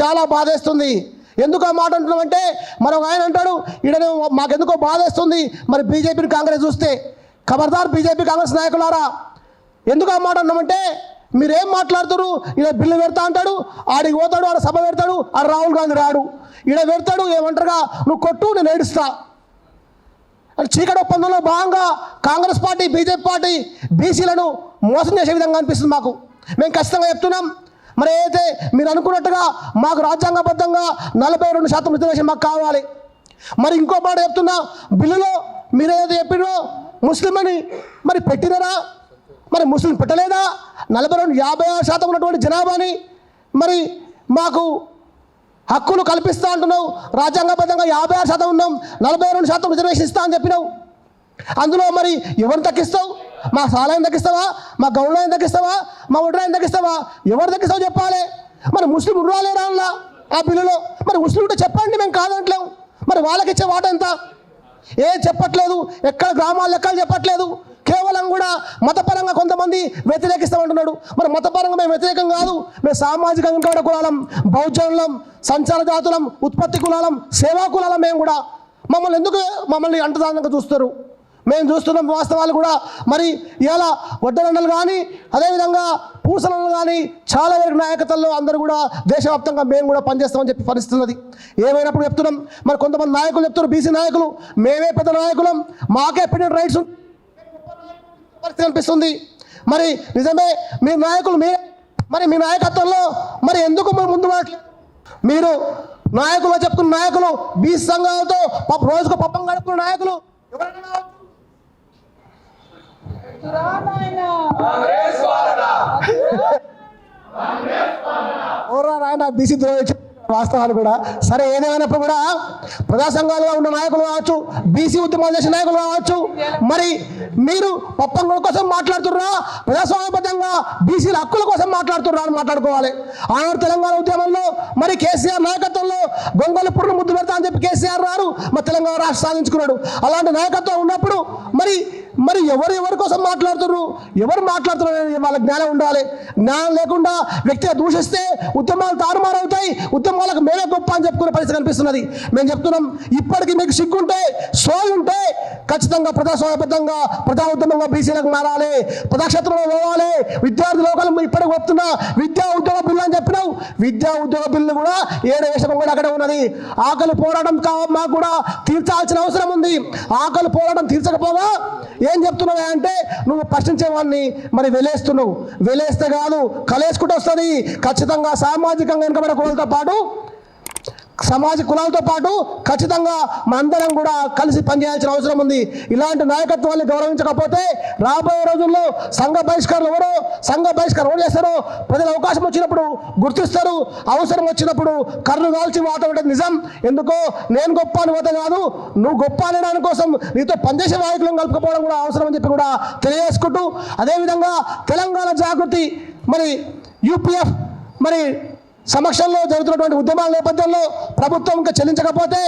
చాలా బాధేస్తుంది. ఎందుకు ఆ మాట అంటున్నామంటే మరి ఒక ఆయన అంటాడు ఈడనే మాకెందుకో బాధేస్తుంది. మరి బీజేపీని కాంగ్రెస్ చూస్తే ఖబర్దార్ బీజేపీ కాంగ్రెస్ నాయకులారా. ఎందుకు ఆ మాట అన్నామంటే మీరేం మాట్లాడుతారు ఈడ బిల్లు పెడతా అంటాడు ఆడికి పోతాడు ఆడ సభ పెడతాడు ఆడ రాహుల్ గాంధీ రాడు. ఈడ పెడతాడు ఏమంటారుగా నువ్వు కొట్టు నేను ఏడుస్తా. చీకటి ఒప్పందంలో భాగంగా కాంగ్రెస్ పార్టీ బీజేపీ పార్టీ బీసీలను మోసం చేసే విధంగా అనిపిస్తుంది మాకు. మేము ఖచ్చితంగా చెప్తున్నాం మరి ఏదైతే మీరు అనుకున్నట్టుగా మాకు రాజ్యాంగబద్ధంగా నలభై రెండు శాతం రిజర్వేషన్ మాకు కావాలి. మరి ఇంకో మాట చెప్తున్నా బిల్లులో మీరు ఏదైతే చెప్పినో ముస్లిం అని మరి పెట్టినరా? మరి ముస్లిం పెట్టలేదా? నలభై రెండు యాభై ఆరు శాతం ఉన్నటువంటి జనాభాని మరి మాకు హక్కులు కల్పిస్తా అంటున్నావు. రాజ్యాంగబద్ధంగా యాభై ఆరు శాతం ఉన్నాం నలభై రెండు శాతం రిజర్వేషన్ ఇస్తా అని చెప్పినావు. అందులో మరి ఎవరిని తగ్గిస్తావు? మా సాలయం దక్కిస్తావా? మా గౌడ్లాయం దక్కిస్తావా? మా ఒడ్రాయం దక్కిస్తావా? ఎవరు తగ్గిస్తావు చెప్పాలి. మరి ముస్లిం ఉడ్రాలేరా అలా ఆ బిల్లులో మరి ముస్లిం ఉంటే చెప్పండి మేము కాదంటలేము మరి వాళ్ళకి ఇచ్చే వాట ఎంత? ఏం చెప్పట్లేదు? ఎక్కడ గ్రామాల లెక్కలు చెప్పట్లేదు? కేవలం కూడా మతపరంగా కొంతమంది వ్యతిరేకిస్తామంటున్నాడు. మరి మతపరంగా మేము వ్యతిరేకం కాదు. మేము సామాజిక వెనుకబడ కులాలం బౌద్ధులం సంచార జాతులం ఉత్పత్తి కులాలం సేవా కులాలం మేము కూడా. మమ్మల్ని ఎందుకు మమ్మల్ని అంటదానంగా చూస్తారు? మేము చూస్తున్నాం వాస్తవాలు కూడా. మరి ఇలా వడ్డనండలు కానీ అదేవిధంగా పూసలను కానీ చాలా వరకు నాయకత్వంలో అందరూ కూడా దేశవ్యాప్తంగా మేము కూడా పనిచేస్తామని చెప్పి పరిస్థితున్నది. ఏమైనప్పుడు చెప్తున్నాం మరి కొంతమంది నాయకులు చెప్తున్నారు బీసీ నాయకులు మేమే పెద్ద నాయకులం మాకే పెట్టిన రైట్స్ పరిస్థితి అనిపిస్తుంది. మరి నిజమే మీ నాయకులు మీ మరి మీ నాయకత్వంలో మరి ఎందుకు మరి ముందు మీరు నాయకులు చెప్తున్న నాయకులు బీసీ సంఘాలతో పాప రోజుకు పప్పం గడుపుకున్న నాయకులు ఎవరైనా ఓరా నాయన బీసీ ద్రోహి వాస్తవాలు కూడా. సరే ఏదేమైనప్పుడు కూడా ప్రజా సంఘాలుగా ఉన్న నాయకులు కావచ్చు బీసీ ఉద్యమాలు చేసిన నాయకులు కావచ్చు మరి మీరు పప్పంగుల కోసం మాట్లాడుతుర్రా ప్రజాస్వామ్యబద్ధంగా బీసీల హక్కుల కోసం మాట్లాడుతుర్రా అని మాట్లాడుకోవాలి. ఆనాడు తెలంగాణ ఉద్యమంలో మరి కేసీఆర్ నాయకత్వంలో గొంగళ పుర్రు ముద్దు పెడతా అని చెప్పి కేసీఆర్ రారు మరి తెలంగాణ రాష్ట్రం సాధించుకున్నాడు. అలాంటి నాయకత్వం ఉన్నప్పుడు మరి మరి ఎవరు ఎవరి కోసం మాట్లాడుతున్నారు? ఎవరు మాట్లాడుతున్నారు వాళ్ళ జ్ఞానం ఉండాలి. జ్ఞానం లేకుండా వ్యక్తిగా దూషిస్తే ఉద్యమాలు తారుమారవుతాయి. ఉద్యమాలకు మేమే గొప్ప అని చెప్పుకునే పరిస్థితి కనిపిస్తున్నది. మేము చెప్తున్నాం ఇప్పటికీ మీకు సిగ్గుంటే సోయి ఉంటే ఖచ్చితంగా ప్రజాస్వామ్యబద్ధంగా ప్రజా ఉద్యమంగా బీసీలకు మారాలి. ప్రజాక్షేత్రంలో పోవాలి. విద్యార్థి లోకలు ఇప్పటికి వస్తున్న విద్యా ఉద్యోగ అని చెప్పినావు. విద్యా ఉద్యోగ బిల్లు కూడా ఏడు వేషం కూడా అక్కడే ఉన్నది. ఆకలి పోరాటం కా మాకు కూడా తీర్చాల్సిన అవసరం ఉంది. ఆకలి పోరాటం తీర్చకపోగా ఏం చెప్తున్నావా అంటే నువ్వు ప్రశ్నించేవాడిని మరి వెలేస్తున్నావు. వెలేస్తే కాదు కలేసుకుంటూ వస్తుంది. ఖచ్చితంగా సామాజికంగా వెనుకబడే కులాలతో పాటు సమాజ కులాలతో పాటు ఖచ్చితంగా మనందరం కూడా కలిసి పనిచేయాల్సిన అవసరం ఉంది. ఇలాంటి నాయకత్వాన్ని గౌరవించకపోతే రాబోయే రోజుల్లో సంఘ బహిష్కరణ ఎవరో? సంఘ బహిష్కరణ ఎవరు చేస్తారో? ప్రజలు అవకాశం వచ్చినప్పుడు గుర్తిస్తారు. అవసరం వచ్చినప్పుడు కర్రు కాల్చి మాట నిజం. ఎందుకో నేను గొప్ప అని పోతే కాదు నువ్వు గొప్ప అనడానికి కోసం నీతో పనిచేసే నాయకులను కలుపుకోవడం కూడా అవసరం అని చెప్పి కూడా తెలియజేసుకుంటూ అదేవిధంగా తెలంగాణ జాగృతి మరి యూపీఎఫ్ మరి సమక్షంలో జరుగుతున్నటువంటి ఉద్యమాల నేపథ్యంలో ప్రభుత్వం ఇంకా చెల్లించకపోతే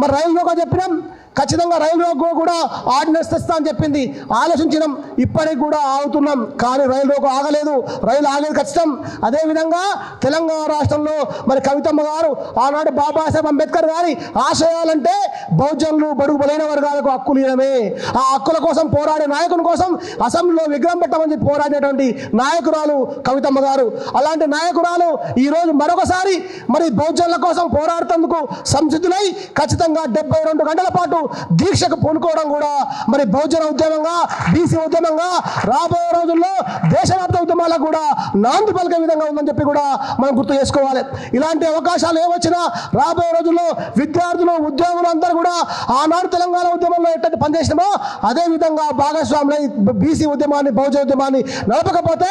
మరి రైలు రోగో చెప్పినాం. ఖచ్చితంగా రైలు కూడా ఆర్డినెన్స్ తెస్తా అని చెప్పింది. ఆలోచించినాం. ఇప్పటికి కూడా ఆగుతున్నాం. కానీ రైలు ఆగలేదు. రైలు ఆగేది ఖచ్చితం. అదేవిధంగా తెలంగాణ రాష్ట్రంలో మరి కవితమ్మ గారు ఆనాడు బాబాసాహెబ్ అంబేద్కర్ గారి ఆశయాలంటే బహుజనులు బడుగు బలైన వర్గాలకు హక్కులు ఇవ్వడమే. ఆ హక్కుల కోసం పోరాడే నాయకుని కోసం అసెంబ్లీలో విగ్రహం పెట్టమని పోరాడేటువంటి నాయకురాలు కవితమ్మ గారు. అలాంటి నాయకురాలు ఈరోజు మరొకసారి మరి బహుజనుల కోసం పోరాడుతందుకు సంసిద్ధులై ఖచ్చితంగా డెబ్బై రెండు గంటల పాటు దీక్షకు పూనుకోవడం కూడా మరి బహుజన ఉద్యమంగా బీసీ ఉద్యమంగా రాబోయే రోజుల్లో దేశవ్యాప్త ఉద్యమాలకు కూడా నాంది పలికే విధంగా ఉందని చెప్పి కూడా మనం గుర్తు చేసుకోవాలి. ఇలాంటి అవకాశాలు ఏమొచ్చినా రాబోయే రోజుల్లో విద్యార్థులు ఉద్యోగులు అందరూ కూడా ఆనాడు తెలంగాణ ఉద్యమంలో ఎట్టటి పనిచేసినామో అదే విధంగా భాగస్వాములై బీసీ ఉద్యమాన్ని బహుజన ఉద్యమాన్ని నడపకపోతే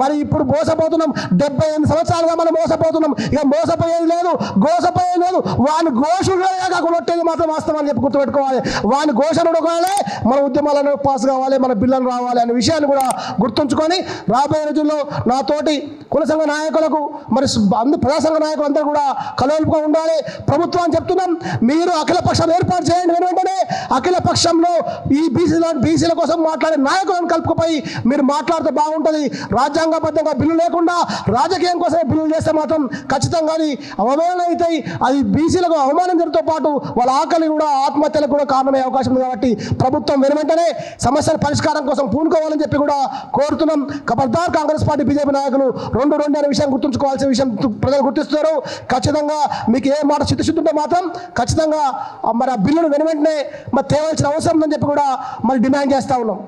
మరి ఇప్పుడు మోసపోతున్నాం. డెబ్బై ఎనిమిది సంవత్సరాలుగా మనం మోసపోతున్నాం. ఇక మోసపోయేది లేదు గోసపోయేది లేదు. వాళ్ళు గోషుడుగా కాకుండా మాత్రం వాస్తవం అని చెప్పి గుర్తుపెట్టుకో పెట్టుకోవాలి వాని ఘోషణ ఉడకాలి మన ఉద్యమాలను పాస్ కావాలి మన బిల్లులు రావాలి అనే విషయాన్ని కూడా గుర్తుంచుకొని రాబోయే రోజుల్లో నాతోటి కుల సంఘ నాయకులకు మరి అందు ప్రజాసంఘ నాయకులు అందరూ కూడా కలవలుపుగా ఉండాలి. ప్రభుత్వాన్ని చెప్తున్నాం. మీరు అఖిల పక్షం ఏర్పాటు చేయండి వెంటనే. అఖిల పక్షంలో ఈ బీసీల బీసీల కోసం మాట్లాడే నాయకులను కలుపుకుపోయి మీరు మాట్లాడితే బాగుంటుంది. రాజ్యాంగబద్ధంగా బిల్లు లేకుండా రాజకీయం కోసమే బిల్లు చేస్తే మాత్రం ఖచ్చితంగా అవమానం అవుతాయి అది బీసీలకు అవమానం జరుగుతో పాటు వాళ్ళ ఆకలి కూడా ఆత్మహత్య ఆత్మహత్యలకు కూడా కారణమయ్యే అవకాశం ఉంది కాబట్టి ప్రభుత్వం వెనువెంటనే సమస్యల పరిష్కారం కోసం పూనుకోవాలని చెప్పి కూడా కోరుతున్నాం. ఖబర్దార్ కాంగ్రెస్ పార్టీ బీజేపీ నాయకులు రెండు రెండు అనే విషయం గుర్తుంచుకోవాల్సిన విషయం ప్రజలు గుర్తిస్తున్నారు. ఖచ్చితంగా మీకు ఏ మాట చిత్తశుద్ధి ఉంటే మాత్రం ఖచ్చితంగా మరి ఆ బిల్లును వెనువెంటనే మరి తేవాల్సిన అవసరం ఉందని చెప్పి కూడా మరి డిమాండ్ చేస్తూ ఉన్నాం.